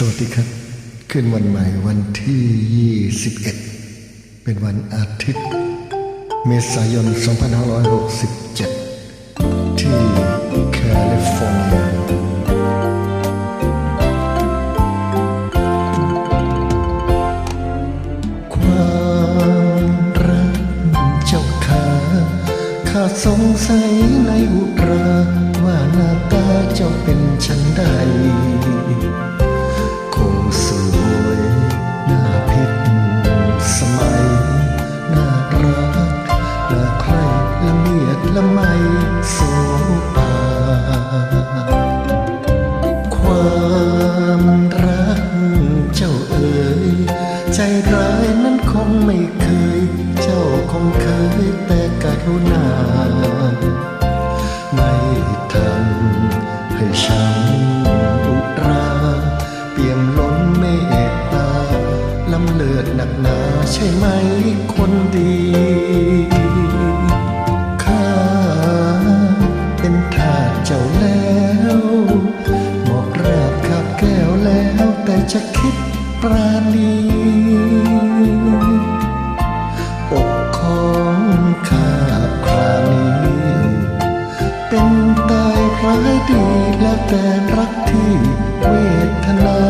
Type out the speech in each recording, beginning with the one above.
สวัสดีครับ ขึ้นวันใหม่วันที่ 21 เป็นวันอาทิตย์ เมษายน 2567 ที่แคลิฟอร์เนียความรักเจ้าขาข้าสงสัยในอุรา ว่าหน้าตาเจ้าเป็นฉันใด ละไมโสปาความรักเจ้าเอ๋ยใจร้ายนั้นคงไม่เคย เจ้าคงเคยแต่กรุณา ไม่ทำให้ฉันอุราเปี่ยมล้นเมตตาลำเลือดหนักหนาใช่ไหมคนดี แต่รักที่เวทนา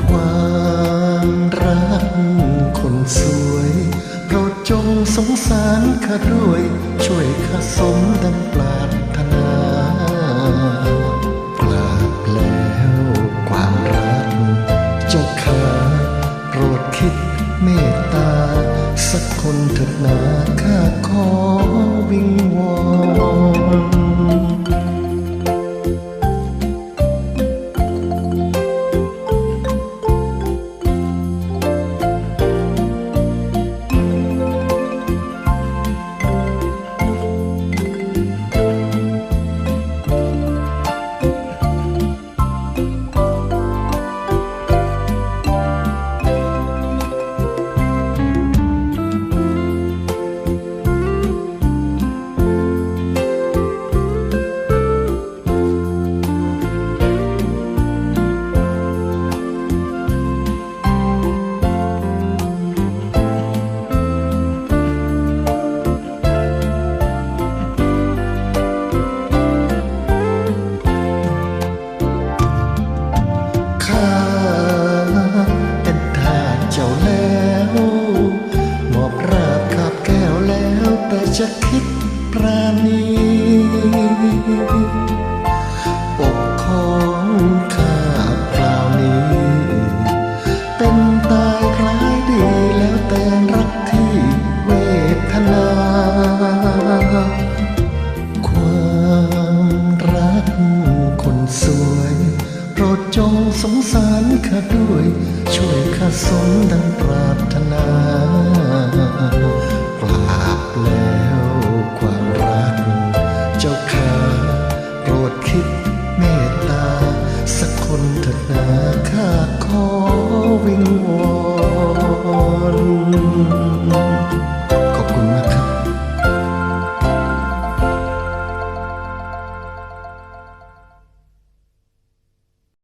ความรักคนสวยโปรดจงสงสารข้าด้วย ช่วยข้าสมดังปรารถนากราบแล้วความรักเจ้าขาโปรดคิดเมตตา สักคนเถิดนาข้าขอวิงวอน จะคิดปราณีอกของข้าเปล่านี้ เป็นตายร้ายดีแล้วแต่รักที่เวทนา ความรักคนสวย โปรดจงสงสารข้าด้วย ช่วยข้าสมดังปรารถนา Uh...